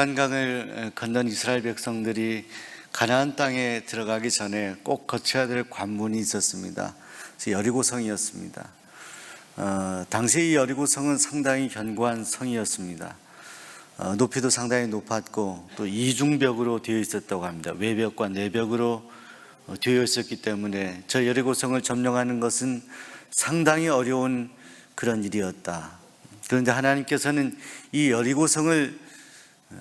요단강을 건넌 이스라엘 백성들이 가나안 땅에 들어가기 전에 꼭 거쳐야 될 관문이 있었습니다. 여리고성이었습니다. 어, 당시 이 여리고성은 상당히 견고한 성이었습니다. 어, 높이도 상당히 높았고 또 이중벽으로 되어 있었다고 합니다. 외벽과 내벽으로 어, 되어 있었기 때문에 저 여리고성을 점령하는 것은 상당히 어려운 그런 일이었다. 그런데 하나님께서는 이 여리고성을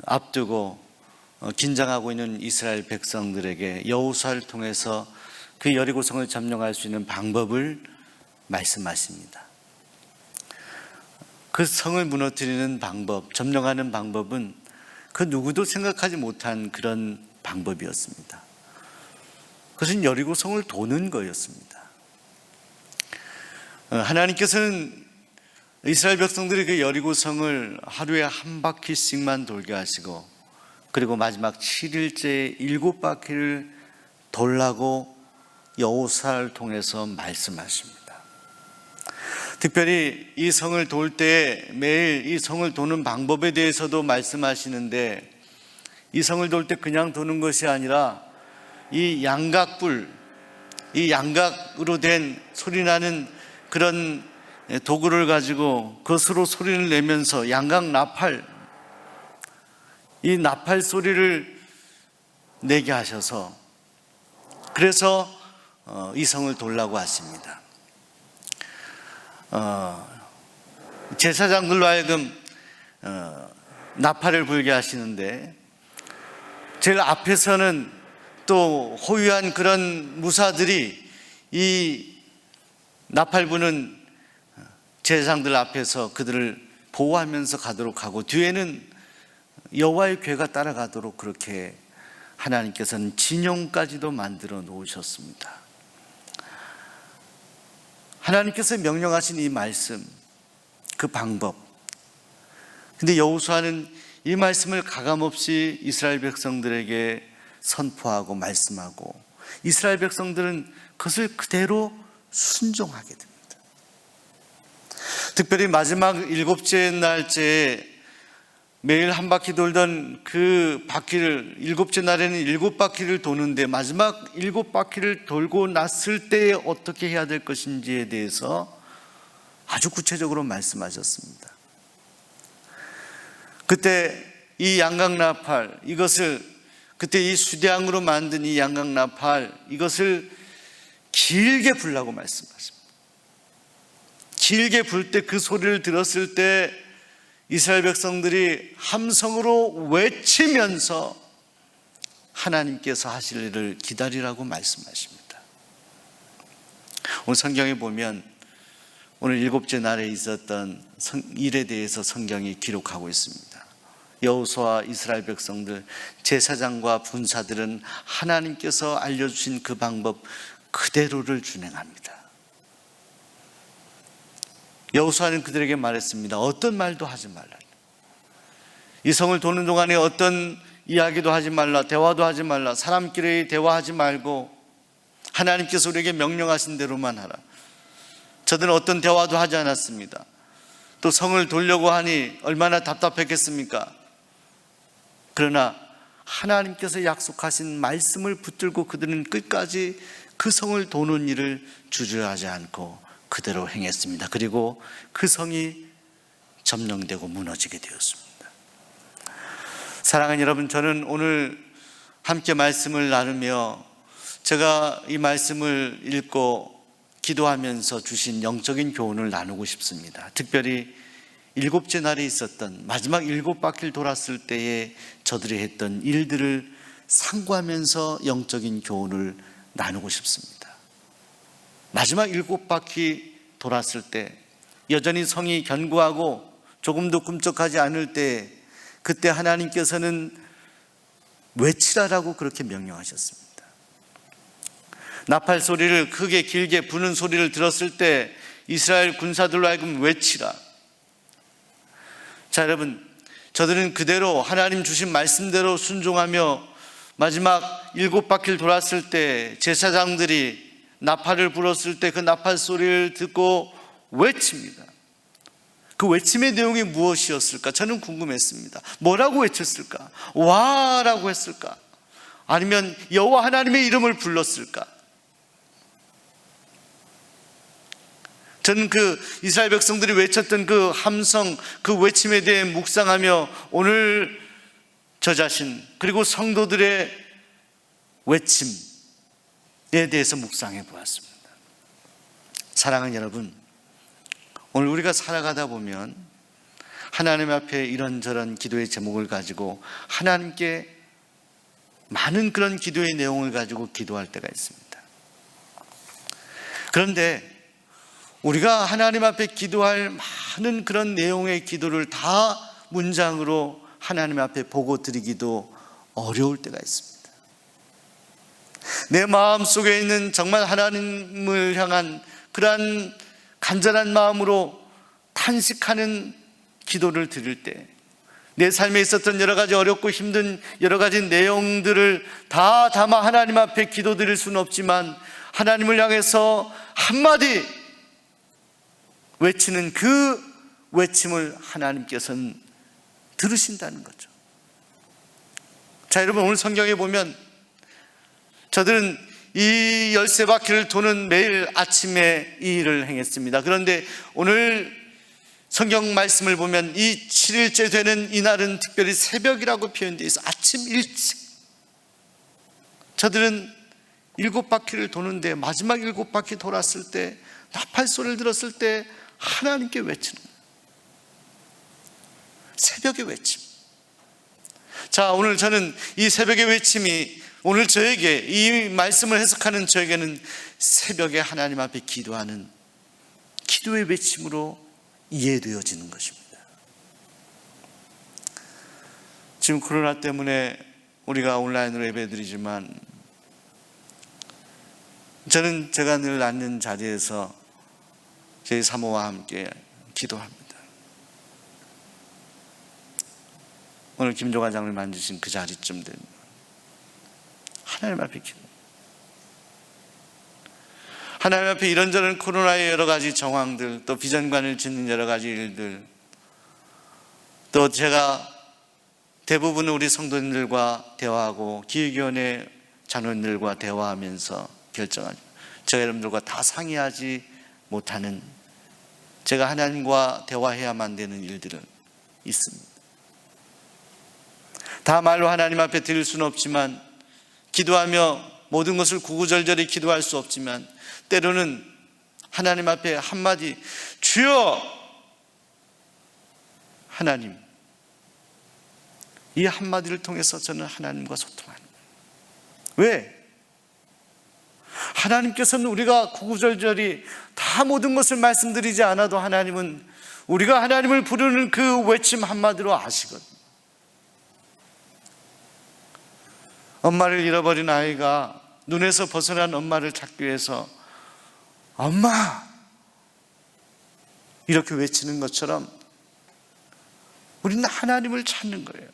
앞두고 어, 긴장하고 있는 이스라엘 백성들에게 여호수아를 통해서 그 여리고성을 점령할 수 있는 방법을 말씀하십니다. 그 성을 무너뜨리는 방법, 점령하는 방법은 그 누구도 생각하지 못한 그런 방법이었습니다. 그것은 여리고성을 도는 거였습니다. 어, 하나님께서는 이스라엘 백성들이 그 여리고 성을 하루에 한 바퀴씩만 돌게 하시고 그리고 마지막 7일째 일곱 바퀴를 돌라고 여호사를 통해서 말씀하십니다. 특별히 이 성을 돌 때 매일 이 성을 도는 방법에 대해서도 말씀하시는데 이 성을 돌 때 그냥 도는 것이 아니라 이 양각불, 이 양각으로 된 소리 나는 그런 도구를 가지고 그것으로 소리를 내면서 양각 나팔, 이 나팔 소리를 내게 하셔서 그래서 어, 이 성을 돌라고 하십니다. 어, 제사장들로 하여금 어, 나팔을 불게 하시는데 제일 앞에서는 또 호위한 그런 무사들이 이 나팔 부는 제사장들 앞에서 그들을 보호하면서 가도록 하고 뒤에는 여호와의 괴가 따라가도록 그렇게 하나님께서는 진영까지도 만들어 놓으셨습니다. 하나님께서 명령하신 이 말씀, 그 방법. 근데 여호수아는 이 말씀을 가감없이 이스라엘 백성들에게 선포하고 말씀하고 이스라엘 백성들은 그것을 그대로 순종하게 됩니다. 특별히 마지막 일곱째 날째에 매일 한 바퀴 돌던 그 바퀴를 일곱째 날에는 일곱 바퀴를 도는데 마지막 일곱 바퀴를 돌고 났을 때에 어떻게 해야 될 것인지에 대해서 아주 구체적으로 말씀하셨습니다. 그때 이 양각 나팔 이것을 그때 이 수량으로 만든 이 양각 나팔 이것을 길게 불라고 말씀하십니다. 길게 불 때 그 소리를 들었을 때 이스라엘 백성들이 함성으로 외치면서 하나님께서 하실 일을 기다리라고 말씀하십니다. 오늘 성경에 보면 오늘 일곱째 날에 있었던 일에 대해서 성경이 기록하고 있습니다. 여호수아 이스라엘 백성들 제사장과 분사들은 하나님께서 알려주신 그 방법 그대로를 준행합니다. 여호수아는 그들에게 말했습니다. 어떤 말도 하지 말라. 이 성을 도는 동안에 어떤 이야기도 하지 말라. 대화도 하지 말라. 사람끼리 대화하지 말고 하나님께서 우리에게 명령하신 대로만 하라. 저들은 어떤 대화도 하지 않았습니다. 또 성을 돌려고 하니 얼마나 답답했겠습니까? 그러나 하나님께서 약속하신 말씀을 붙들고 그들은 끝까지 그 성을 도는 일을 주저하지 않고 그대로 행했습니다. 그리고 그 성이 점령되고 무너지게 되었습니다. 사랑하는 여러분, 저는 오늘 함께 말씀을 나누며 제가 이 말씀을 읽고 기도하면서 주신 영적인 교훈을 나누고 싶습니다. 특별히 일곱째 날에 있었던 마지막 일곱 바퀴를 돌았을 때에 저들이 했던 일들을 상고하면서 영적인 교훈을 나누고 싶습니다. 마지막 일곱 바퀴 돌았을 때 여전히 성이 견고하고 조금도 꿈쩍하지 않을 때 그때 하나님께서는 외치라라고 그렇게 명령하셨습니다. 나팔 소리를 크게 길게 부는 소리를 들었을 때 이스라엘 군사들로 하여금 외치라. 자, 여러분, 저들은 그대로 하나님 주신 말씀대로 순종하며 마지막 일곱 바퀴를 돌았을 때 제사장들이 나팔을 불었을 때 그 나팔 소리를 듣고 외칩니다. 그 외침의 내용이 무엇이었을까? 저는 궁금했습니다. 뭐라고 외쳤을까? 와라고 했을까? 아니면 여호와 하나님의 이름을 불렀을까? 저는 그 이스라엘 백성들이 외쳤던 그 함성, 그 외침에 대해 묵상하며 오늘 저 자신 그리고 성도들의 외침 에 대해서 묵상해 보았습니다. 사랑하는 여러분, 오늘 우리가 살아가다 보면 하나님 앞에 이런저런 기도의 제목을 가지고 하나님께 많은 그런 기도의 내용을 가지고 기도할 때가 있습니다. 그런데 우리가 하나님 앞에 기도할 많은 그런 내용의 기도를 다 문장으로 하나님 앞에 보고 드리기도 어려울 때가 있습니다. 내 마음 속에 있는 정말 하나님을 향한 그러한 간절한 마음으로 탄식하는 기도를 드릴 때, 내 삶에 있었던 여러 가지 어렵고 힘든 여러 가지 내용들을 다 담아 하나님 앞에 기도 드릴 수는 없지만, 하나님을 향해서 한마디 외치는 그 외침을 하나님께서는 들으신다는 거죠. 자, 여러분, 오늘 성경에 보면 저들은 이 열세 바퀴를 도는 매일 아침에 이 일을 행했습니다. 그런데 오늘 성경 말씀을 보면 이 7일째 되는 이날은 특별히 새벽이라고 표현되어 있어 아침 일찍 저들은 일곱 바퀴를 도는데 마지막 일곱 바퀴 돌았을 때 나팔 소리를 들었을 때 하나님께 외치는. 새벽의 외침. 자, 오늘 저는 이 새벽의 외침이 오늘 저에게 이 말씀을 해석하는 저에게는 새벽에 하나님 앞에 기도하는 기도의 외침으로 이해되어지는 것입니다. 지금 코로나 때문에 우리가 온라인으로 예배드리지만 저는 제가 늘 앉는 자리에서 저희 사모와 함께 기도합니다. 오늘 장로님 앉으신 그 자리쯤 되면 하나님 앞에 기도. 하나님 앞에 이런저런 코로나의 여러 가지 정황들, 또 비전관을 짓는 여러 가지 일들, 또 제가 대부분 우리 성도님들과 대화하고 기획위원회 자녀들과 대화하면서 결정한 제가 여러분들과 다 상의하지 못하는 제가 하나님과 대화해야만 되는 일들은 있습니다. 다 말로 하나님 앞에 드릴 수는 없지만 기도하며 모든 것을 구구절절히 기도할 수 없지만 때로는 하나님 앞에 한마디 주여 하나님 이 한마디를 통해서 저는 하나님과 소통하는. 왜? 하나님께서는 우리가 구구절절히 다 모든 것을 말씀드리지 않아도 하나님은 우리가 하나님을 부르는 그 외침 한마디로 아시거든 엄마를 잃어버린 아이가 눈에서 벗어난 엄마를 찾기 위해서 엄마! 이렇게 외치는 것처럼 우리는 하나님을 찾는 거예요.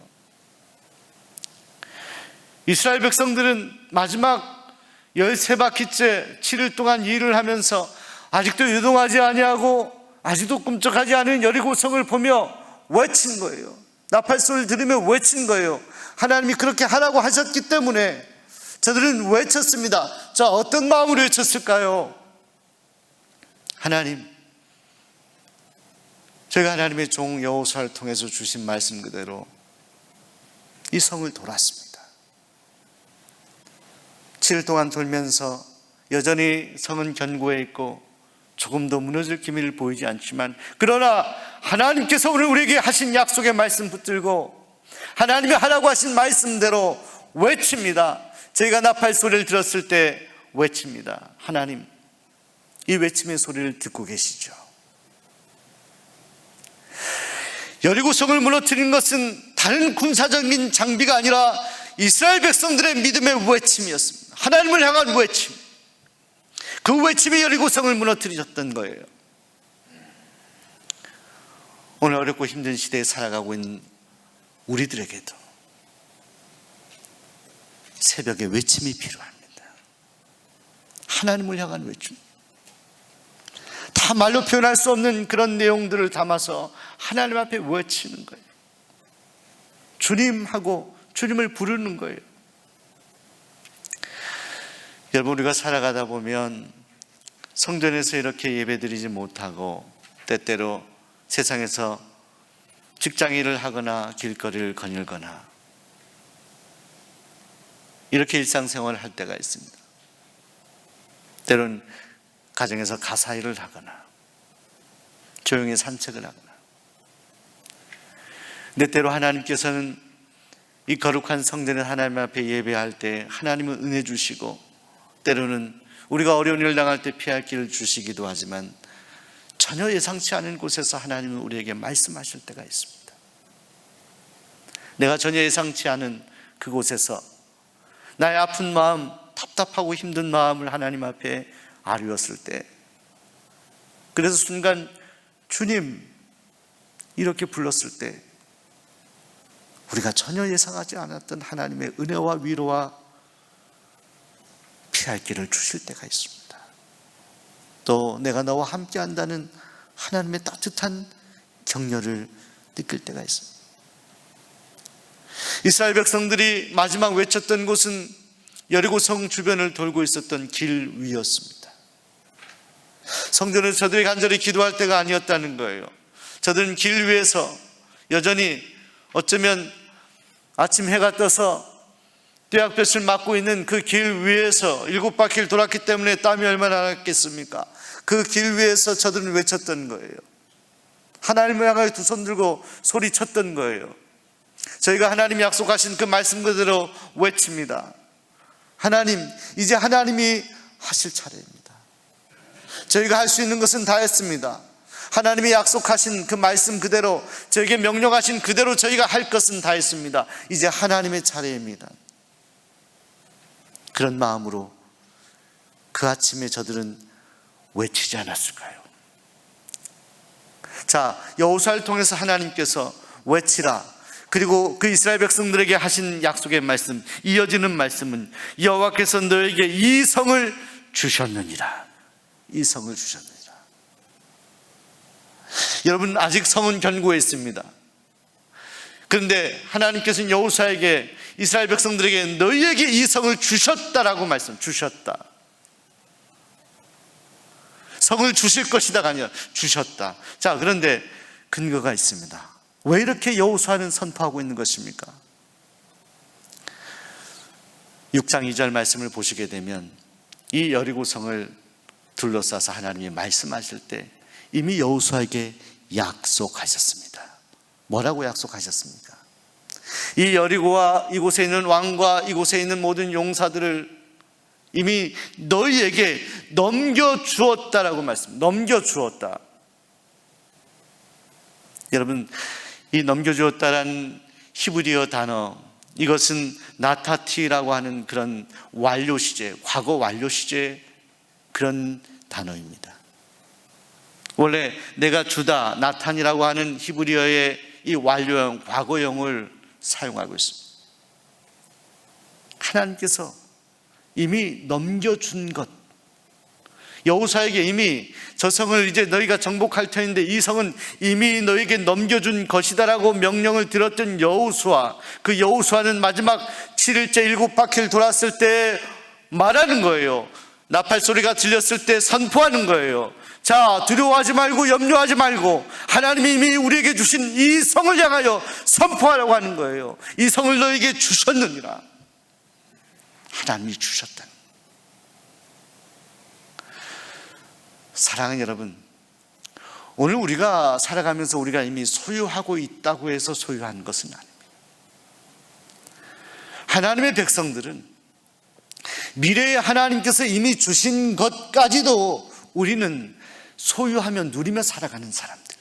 이스라엘 백성들은 마지막 13바퀴째 7일 동안 일을 하면서 아직도 유동하지 아니하고 아직도 꿈쩍하지 않은 여리고성을 보며 외친 거예요. 나팔 소리를 들으며 외친 거예요. 하나님이 그렇게 하라고 하셨기 때문에 저들은 외쳤습니다. 자, 어떤 마음으로 외쳤을까요? 하나님, 제가 하나님의 종 여호수아를 통해서 주신 말씀 그대로 이 성을 돌았습니다. 7일 동안 돌면서 여전히 성은 견고해 있고 조금도 무너질 기미를 보이지 않지만 그러나 하나님께서 오늘 우리에게 하신 약속의 말씀 붙들고 하나님이 하라고 하신 말씀대로 외칩니다. 저희가 나팔 소리를 들었을 때 외칩니다. 하나님, 이 외침의 소리를 듣고 계시죠. 여리고성을 무너뜨린 것은 다른 군사적인 장비가 아니라 이스라엘 백성들의 믿음의 외침이었습니다. 하나님을 향한 외침. 그 외침이 여리고성을 무너뜨리셨던 거예요. 오늘 어렵고 힘든 시대에 살아가고 있는 우리들에게도 새벽에 외침이 필요합니다. 하나님을 향한 외침. 다다 말로 표현할 수 없는 그런 내용들을 담아서 하나님 앞에 외치는 거예요. 주님하고 주님을 부르는 거예요. 여러분 우리가 살아가다 보면 성전에서 이렇게 예배 드리지 못하고 때때로 세상에서 직장 일을 하거나 길거리를 거닐거나 이렇게 일상생활을 할 때가 있습니다. 때론 가정에서 가사 일을 하거나 조용히 산책을 하거나 근데 때로 하나님께서는 이 거룩한 성전의 하나님 앞에 예배할 때 하나님은 은혜 주시고 때로는 우리가 어려운 일을 당할 때 피할 길을 주시기도 하지만 전혀 예상치 않은 곳에서 하나님은 우리에게 말씀하실 때가 있습니다. 내가 전혀 예상치 않은 그곳에서 나의 아픈 마음, 답답하고 힘든 마음을 하나님 앞에 아뢰었을 때 그래서 순간 주님 이렇게 불렀을 때 우리가 전혀 예상하지 않았던 하나님의 은혜와 위로와 피할 길을 주실 때가 있습니다. 또 내가 너와 함께 한다는 하나님의 따뜻한 격려를 느낄 때가 있습니다. 이스라엘 백성들이 마지막 외쳤던 곳은 여리고 성 주변을 돌고 있었던 길 위였습니다. 성전에서 저들이 간절히 기도할 때가 아니었다는 거예요. 저들은 길 위에서 여전히 어쩌면 아침 해가 떠서 떼약볕을 맞고 있는 그 길 위에서 일곱 바퀴를 돌았기 때문에 땀이 얼마나 났겠습니까? 그 길 위에서 저들은 외쳤던 거예요. 하나님을 향하여 두 손 들고 소리쳤던 거예요. 저희가 하나님이 약속하신 그 말씀 그대로 외칩니다. 하나님, 이제 하나님이 하실 차례입니다. 저희가 할 수 있는 것은 다 했습니다. 하나님이 약속하신 그 말씀 그대로 저에게 명령하신 그대로 저희가 할 것은 다 했습니다. 이제 하나님의 차례입니다. 그런 마음으로 그 아침에 저들은 외치지 않았을까요? 자, 여호수아를 통해서 하나님께서 외치라. 그리고 그 이스라엘 백성들에게 하신 약속의 말씀, 이어지는 말씀은 여호와께서 너에게 이 성을 주셨느니라. 이 성을 주셨느니라. 여러분 아직 성은 견고해 있습니다. 그런데 하나님께서는 여호수아에게 이스라엘 백성들에게 너희에게 이 성을 주셨다라고 말씀 주셨다. 성을 주실 것이다가 아니라 주셨다. 자, 그런데 근거가 있습니다. 왜 이렇게 여호수아는 선포하고 있는 것입니까? 6장 2절 말씀을 보시게 되면 이 여리고 성을 둘러싸서 하나님이 말씀하실 때 이미 여호수아에게 약속하셨습니다. 뭐라고 약속하셨습니까? 이 여리고와 이곳에 있는 왕과 이곳에 있는 모든 용사들을 이미 너희에게 넘겨 주었다라고 말씀. 넘겨 주었다. 여러분, 이 넘겨 주었다라는 히브리어 단어 이것은 나타티라고 하는 그런 완료 시제, 과거 완료 시제 그런 단어입니다. 원래 내가 주다, 나탄이라고 하는 히브리어의 이 완료형, 과거형을 사용하고 있습니다. 하나님께서 이미 넘겨준 것, 여호사에게 이미 저 성을 이제 너희가 정복할 터인데 이 성은 이미 너에게 넘겨준 것이다라고 명령을 들었던 여호수아. 그 여호수아는 마지막 7일째 일곱 바퀴를 돌았을 때 말하는 거예요 나팔 소리가 들렸을 때 선포하는 거예요. 자 두려워하지 말고 염려하지 말고 하나님이 이미 우리에게 주신 이 성을 향하여 선포하라고 하는 거예요. 이 성을 너에게 주셨느니라. 하나님이 주셨다는 사랑하는 여러분, 오늘 우리가 살아가면서 우리가 이미 소유하고 있다고 해서 소유한 것은 아닙니다. 하나님의 백성들은 미래에 하나님께서 이미 주신 것까지도 우리는 소유하며 누리며 살아가는 사람들.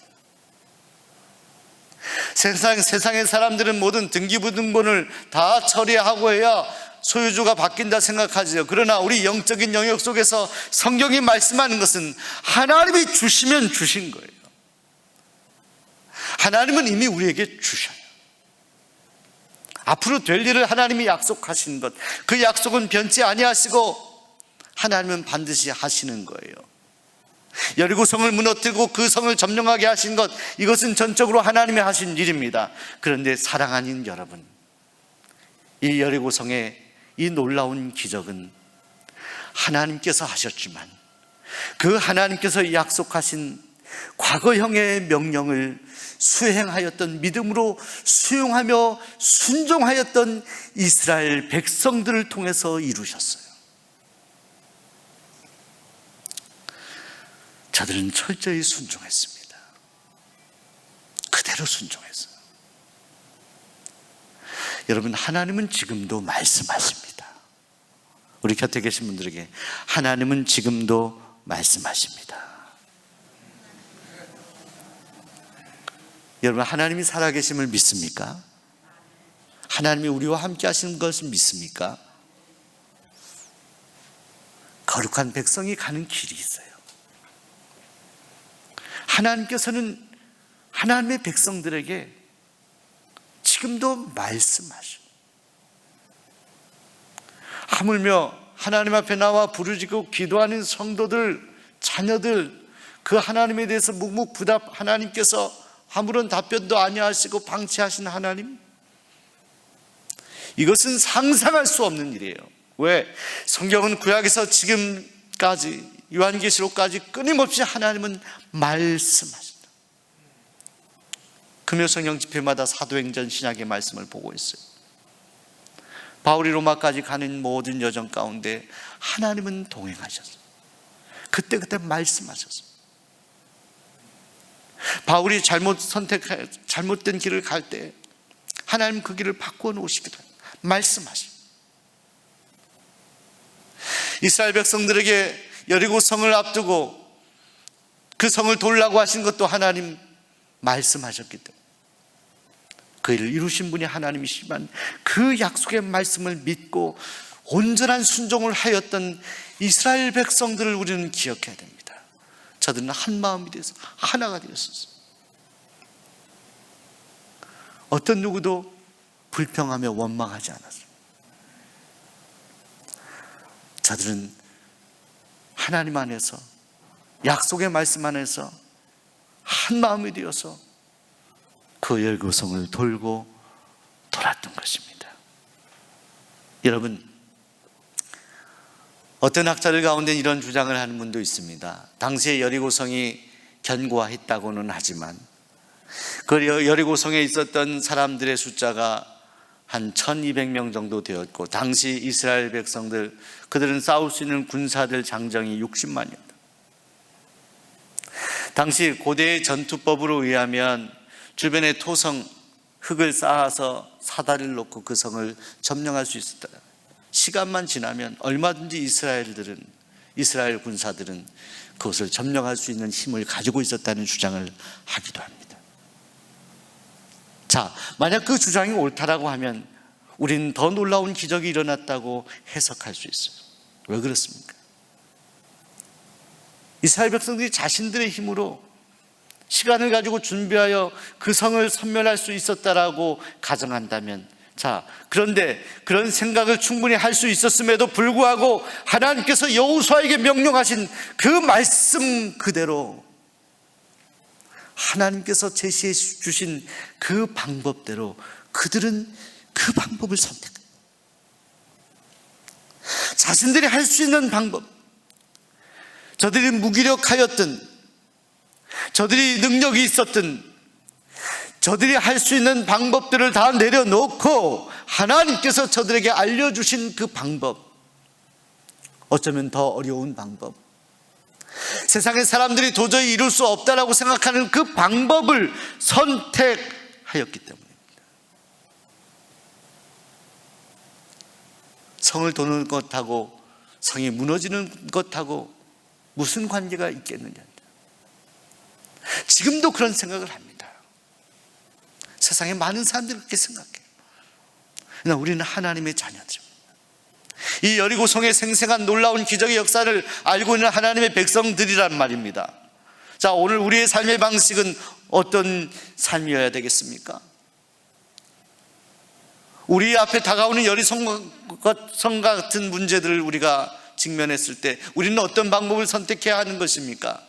세상, 세상의 사람들은 모든 등기부등본을 다 처리하고 해야 소유주가 바뀐다 생각하지요. 그러나 우리 영적인 영역 속에서 성경이 말씀하는 것은 하나님이 주시면 주신 거예요. 하나님은 이미 우리에게 주셔요. 앞으로 될 일을 하나님이 약속하신 것, 그 약속은 변치 아니하시고 하나님은 반드시 하시는 거예요. 여리고 성을 무너뜨리고 그 성을 점령하게 하신 것 이것은 전적으로 하나님이 하신 일입니다. 그런데 사랑하는 여러분, 이 여리고 성의 이 놀라운 기적은 하나님께서 하셨지만 그 하나님께서 약속하신 과거형의 명령을 수행하였던 믿음으로 수용하며 순종하였던 이스라엘 백성들을 통해서 이루셨어요. 저들은 철저히 순종했습니다. 그대로 순종했어요. 여러분, 하나님은 지금도 말씀하십니다. 우리 곁에 계신 분들에게 하나님은 지금도 말씀하십니다. 여러분, 하나님이 살아계심을 믿습니까? 하나님이 우리와 함께 하시는 것을 믿습니까? 거룩한 백성이 가는 길이 있어요. 하나님께서는 하나님의 백성들에게 지금도 말씀하셔. 하물며 하나님 앞에 나와 부르짖고 기도하는 성도들, 자녀들, 그 하나님에 대해서 묵묵부답 하나님께서 아무런 답변도 아니하시고 방치하신 하나님. 이것은 상상할 수 없는 일이에요. 왜? 성경은 구약에서 지금까지 요한계시록까지 끊임없이 하나님은 말씀하신다. 금요성령 집회마다 사도행전 신약의 말씀을 보고 있어요. 바울이 로마까지 가는 모든 여정 가운데 하나님은 동행하셨어요. 그때 그때 말씀하셨어요. 바울이 잘못 선택 잘못된 길을 갈 때 하나님 그 길을 바꾸어 놓으시기도 말씀하시. 이스라엘 백성들에게 여리고 성을 앞두고 그 성을 돌라고 하신 것도 하나님 말씀하셨기 때문에 그 일을 이루신 분이 하나님이시지만 그 약속의 말씀을 믿고 온전한 순종을 하였던 이스라엘 백성들을 우리는 기억해야 됩니다. 저들은 한 마음이 되어서 하나가 되었었어요. 어떤 누구도 불평하며 원망하지 않았어요. 저들은 하나님 안에서 약속의 말씀 안에서 한 마음이 되어서 그 열교성을 돌고 돌았던 것입니다. 여러분, 어떤 학자들 가운데 이런 주장을 하는 분도 있습니다. 당시에 여리고성이 견고했다고는 하지만 그 여리고성에 있었던 사람들의 숫자가 한 1200명 정도 되었고 당시 이스라엘 백성들 그들은 싸울 수 있는 군사들 장정이 60만이었다. 당시 고대의 전투법으로 의하면 주변에 토성 흙을 쌓아서 사다리를 놓고 그 성을 점령할 수 있었다. 시간만 지나면 얼마든지 이스라엘들은 이스라엘 군사들은 그것을 점령할 수 있는 힘을 가지고 있었다는 주장을 하기도 합니다. 자, 만약 그 주장이 옳다라고 하면 우리는 더 놀라운 기적이 일어났다고 해석할 수 있어요. 왜 그렇습니까? 이스라엘 백성들이 자신들의 힘으로 시간을 가지고 준비하여 그 성을 선멸할 수 있었다라고 가정한다면 자, 그런데 그런 생각을 충분히 할 수 있었음에도 불구하고 하나님께서 여호수아에게 명령하신 그 말씀 그대로 하나님께서 제시해 주신 그 방법대로 그들은 그 방법을 선택해요. 자신들이 할 수 있는 방법, 저들이 무기력하였든, 저들이 능력이 있었든, 저들이 할 수 있는 방법들을 다 내려놓고 하나님께서 저들에게 알려주신 그 방법, 어쩌면 더 어려운 방법, 세상의 사람들이 도저히 이룰 수 없다라고 생각하는 그 방법을 선택하였기 때문입니다. 성을 도는 것하고 성이 무너지는 것하고 무슨 관계가 있겠느냐. 지금도 그런 생각을 합니다. 세상에 많은 사람들이 그렇게 생각해요. 그러나 우리는 하나님의 자녀들입니다. 이 여리고성의 생생한 놀라운 기적의 역사를 알고 있는 하나님의 백성들이란 말입니다. 자, 오늘 우리의 삶의 방식은 어떤 삶이어야 되겠습니까? 우리 앞에 다가오는 여리성 같은 문제들을 우리가 직면했을 때 우리는 어떤 방법을 선택해야 하는 것입니까?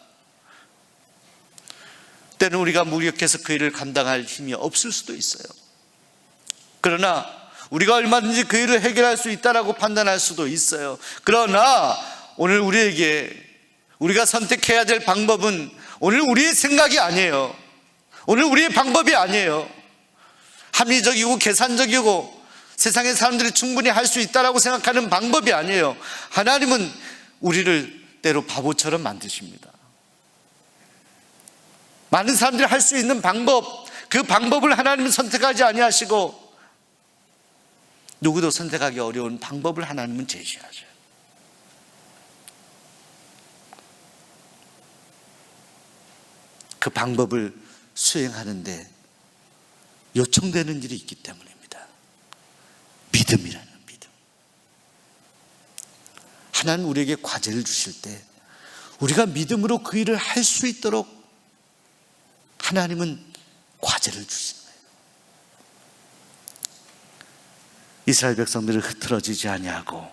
때는 우리가 무력해서 그 일을 감당할 힘이 없을 수도 있어요. 그러나 우리가 얼마든지 그 일을 해결할 수 있다라고 판단할 수도 있어요. 그러나 오늘 우리에게 우리가 선택해야 될 방법은 오늘 우리의 생각이 아니에요. 오늘 우리의 방법이 아니에요. 합리적이고 계산적이고 세상의 사람들이 충분히 할 수 있다라고 생각하는 방법이 아니에요. 하나님은 우리를 때로 바보처럼 만드십니다. 많은 사람들이 할 수 있는 방법, 그 방법을 하나님은 선택하지 아니하시고 누구도 선택하기 어려운 방법을 하나님은 제시하죠. 그 방법을 수행하는데 요청되는 일이 있기 때문입니다. 믿음이라는 믿음. 하나님 우리에게 과제를 주실 때 우리가 믿음으로 그 일을 할 수 있도록 하나님은 과제를 주시는 거예요. 이스라엘 백성들을 흐트러지지 아니하고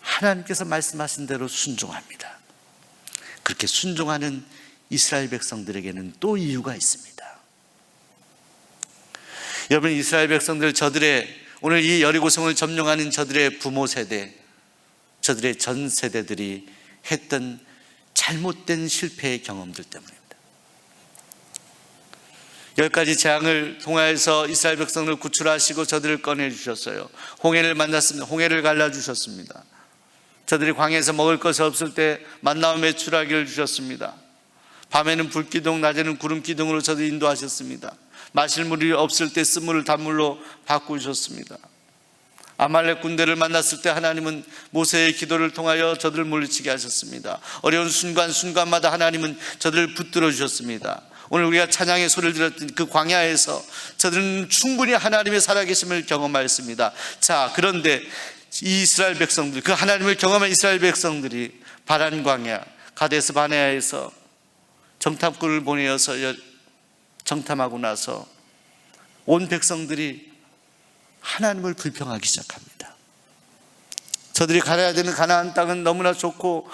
하나님께서 말씀하신 대로 순종합니다. 그렇게 순종하는 이스라엘 백성들에게는 또 이유가 있습니다. 여러분 이스라엘 백성들 저들의 오늘 이 여리고성을 점령하는 저들의 부모 세대, 저들의 전 세대들이 했던 잘못된 실패의 경험들 때문입니다. 열 가지 재앙을 통하여서 이스라엘 백성을 구출하시고 저들을 꺼내 주셨어요. 홍해를 만났습니다. 홍해를 갈라 주셨습니다. 저들이 광야에서 먹을 것이 없을 때 만나와 매출하기를 주셨습니다. 밤에는 불기둥, 낮에는 구름기둥으로 저들 인도하셨습니다. 마실 물이 없을 때 쓴물을 단물로 바꾸셨습니다. 아말렉 군대를 만났을 때 하나님은 모세의 기도를 통하여 저들을 물리치게 하셨습니다. 어려운 순간 순간마다 하나님은 저들을 붙들어 주셨습니다. 오늘 우리가 찬양의 소리를 들었던 그 광야에서 저들은 충분히 하나님의 살아계심을 경험하였습니다. 자, 그런데 이 이스라엘 백성들, 그 하나님을 경험한 이스라엘 백성들이 바란 광야, 가데스 바네아에서 정탐꾼을 보내어서 정탐하고 나서 온 백성들이 하나님을 불평하기 시작합니다. 저들이 가야 되는 가나안 땅은 너무나 좋고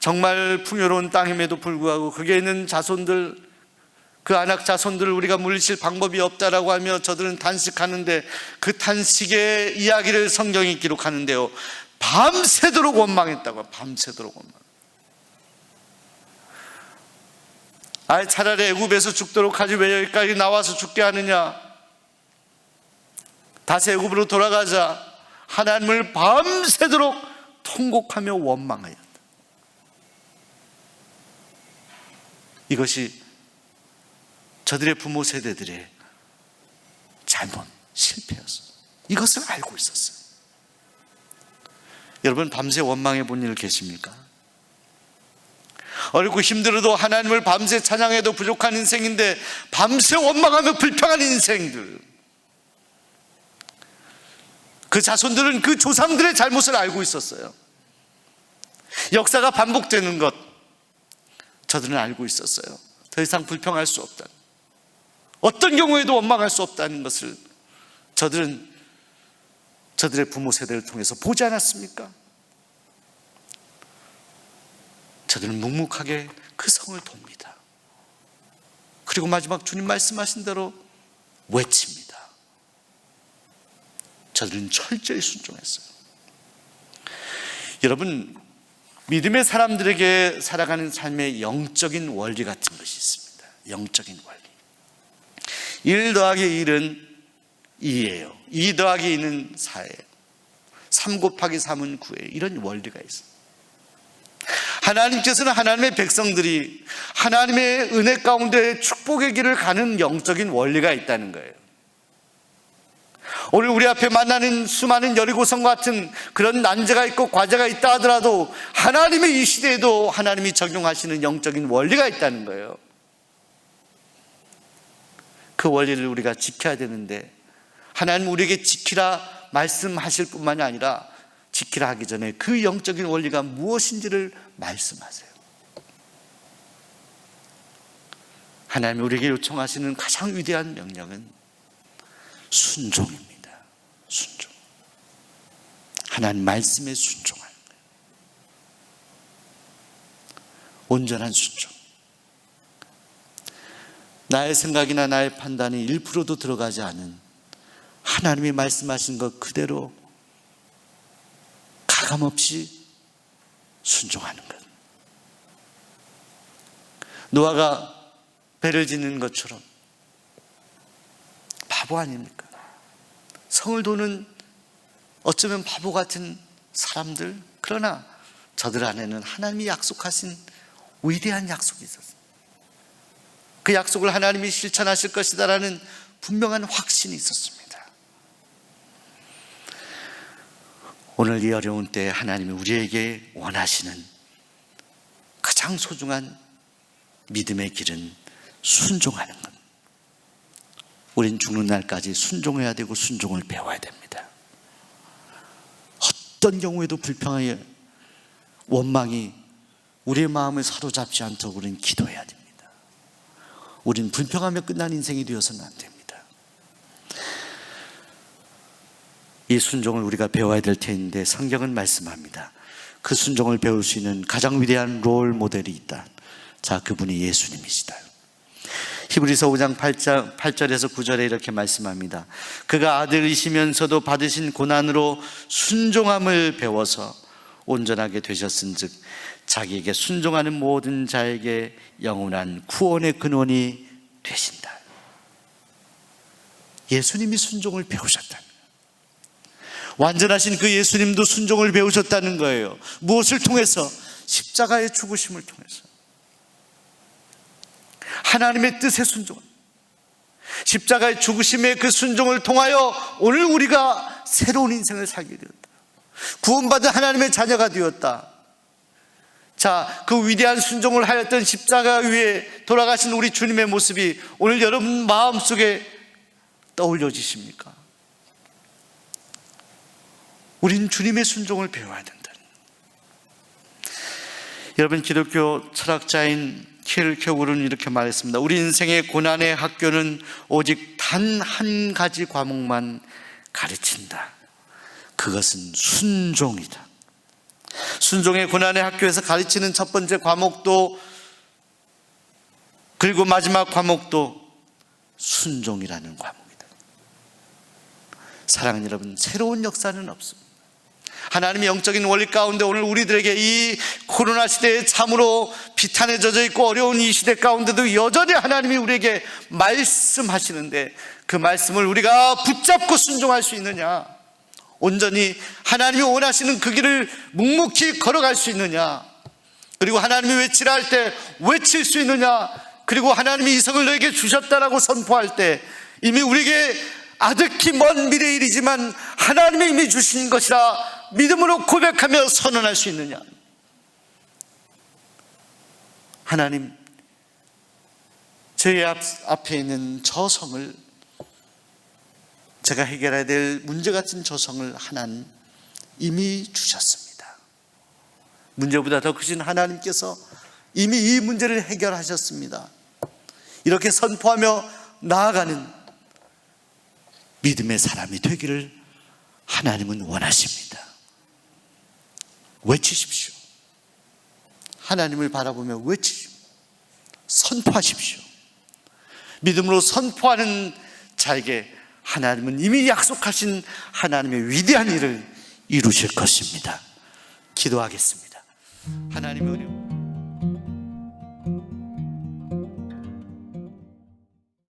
정말 풍요로운 땅임에도 불구하고 거기에 있는 자손들 그 안악 자손들을 우리가 물리칠 방법이 없다라고 하며 저들은 단식하는데 그 단식의 이야기를 성경이 기록하는데요. 밤새도록 원망했다고 밤새도록 원망. 아 차라리 애굽에서 죽도록 하지 왜 여기까지 나와서 죽게 하느냐? 다시 애굽으로 돌아가자. 하나님을 밤새도록 통곡하며 원망하였다. 이것이 저들의 부모 세대들의 잘못, 실패였어. 이것을 알고 있었어요. 여러분, 밤새 원망해 본 일 계십니까? 어렵고 힘들어도 하나님을 밤새 찬양해도 부족한 인생인데 밤새 원망하며 불평한 인생들. 그 자손들은 그 조상들의 잘못을 알고 있었어요. 역사가 반복되는 것, 저들은 알고 있었어요. 더 이상 불평할 수 없다. 어떤 경우에도 원망할 수 없다는 것을 저들은 저들의 부모 세대를 통해서 보지 않았습니까? 저들은 묵묵하게 그 성을 돕니다. 그리고 마지막 주님 말씀하신 대로 외칩니다. 저들은 철저히 순종했어요. 여러분, 믿음의 사람들에게 살아가는 삶의 영적인 원리 같은 것이 있습니다. 영적인 원리. 1 더하기 1은 2예요. 2 더하기 2는 4예요. 3 곱하기 3은 9예요. 이런 원리가 있어요. 하나님께서는 하나님의 백성들이 하나님의 은혜 가운데 축복의 길을 가는 영적인 원리가 있다는 거예요. 오늘 우리 앞에 만나는 수많은 여리고성 같은 그런 난제가 있고 과제가 있다 하더라도 하나님의 이 시대에도 하나님이 적용하시는 영적인 원리가 있다는 거예요. 그 원리를 우리가 지켜야 되는데 하나님 우리에게 지키라 말씀하실 뿐만이 아니라 지키라 하기 전에 그 영적인 원리가 무엇인지를 말씀하세요. 하나님이 우리에게 요청하시는 가장 위대한 명령은 순종입니다. 순종. 하나님 말씀에 순종하는 거예요. 온전한 순종. 나의 생각이나 나의 판단이 1%도 들어가지 않은 하나님이 말씀하신 것 그대로 가감없이 순종하는 것. 노아가 배를 짓는 것처럼 바보 아닙니까? 성을 도는 어쩌면 바보 같은 사람들 그러나 저들 안에는 하나님이 약속하신 위대한 약속이 있었어요. 그 약속을 하나님이 실천하실 것이다라는 분명한 확신이 있었습니다. 오늘 이 어려운 때에 하나님이 우리에게 원하시는 가장 소중한 믿음의 길은 순종하는 것. 우린 죽는 날까지 순종해야 되고 순종을 배워야 됩니다. 어떤 경우에도 불평의 원망이 우리의 마음을 사로잡지 않도록 우리는 기도해야 됩니다. 우린 불평하며 끝난 인생이 되어서는 안 됩니다. 이 순종을 우리가 배워야 될 텐데 성경은 말씀합니다. 그 순종을 배울 수 있는 가장 위대한 롤 모델이 있다. 자, 그분이 예수님이시다. 히브리서 5장 8절, 8절에서 9절에 이렇게 말씀합니다. 그가 아들이시면서도 받으신 고난으로 순종함을 배워서 온전하게 되셨은즉 자기에게 순종하는 모든 자에게 영원한 구원의 근원이 되신다. 예수님이 순종을 배우셨다. 완전하신 그 예수님도 순종을 배우셨다는 거예요. 무엇을 통해서? 십자가의 죽으심을 통해서. 하나님의 뜻에 순종. 십자가의 죽으심의 그 순종을 통하여 오늘 우리가 새로운 인생을 살게 되었다. 구원받은 하나님의 자녀가 되었다. 자, 그 위대한 순종을 하였던 십자가 위에 돌아가신 우리 주님의 모습이 오늘 여러분 마음속에 떠올려지십니까? 우린 주님의 순종을 배워야 된다. 여러분 기독교 철학자인 킬 켜울은 이렇게 말했습니다. 우리 인생의 고난의 학교는 오직 단 한 가지 과목만 가르친다. 그것은 순종이다. 순종의 고난의 학교에서 가르치는 첫 번째 과목도 그리고 마지막 과목도 순종이라는 과목이다. 사랑하는 여러분, 새로운 역사는 없습니다. 하나님의 영적인 원리 가운데 오늘 우리들에게 이 코로나 시대에 참으로 비탄에 젖어 있고 어려운 이 시대 가운데도 여전히 하나님이 우리에게 말씀하시는데 그 말씀을 우리가 붙잡고 순종할 수 있느냐? 온전히 하나님이 원하시는 그 길을 묵묵히 걸어갈 수 있느냐? 그리고 하나님이 외치라 할 때 외칠 수 있느냐? 그리고 하나님이 이성을 너에게 주셨다라고 선포할 때 이미 우리에게 아득히 먼 미래 일이지만 하나님이 이미 주신 것이라 믿음으로 고백하며 선언할 수 있느냐? 하나님, 저희 앞, 앞에 있는 저 성을 제가 해결해야 될 문제 같은 저성을 하나님 이미 주셨습니다. 문제보다 더 크신 하나님께서 이미 이 문제를 해결하셨습니다. 이렇게 선포하며 나아가는 믿음의 사람이 되기를 하나님은 원하십니다. 외치십시오. 하나님을 바라보며 외치십시오. 선포하십시오. 믿음으로 선포하는 자에게 하나님은 이미 약속하신 하나님의 위대한 일을 이루실 것입니다. 기도하겠습니다. 하나님의 은혜.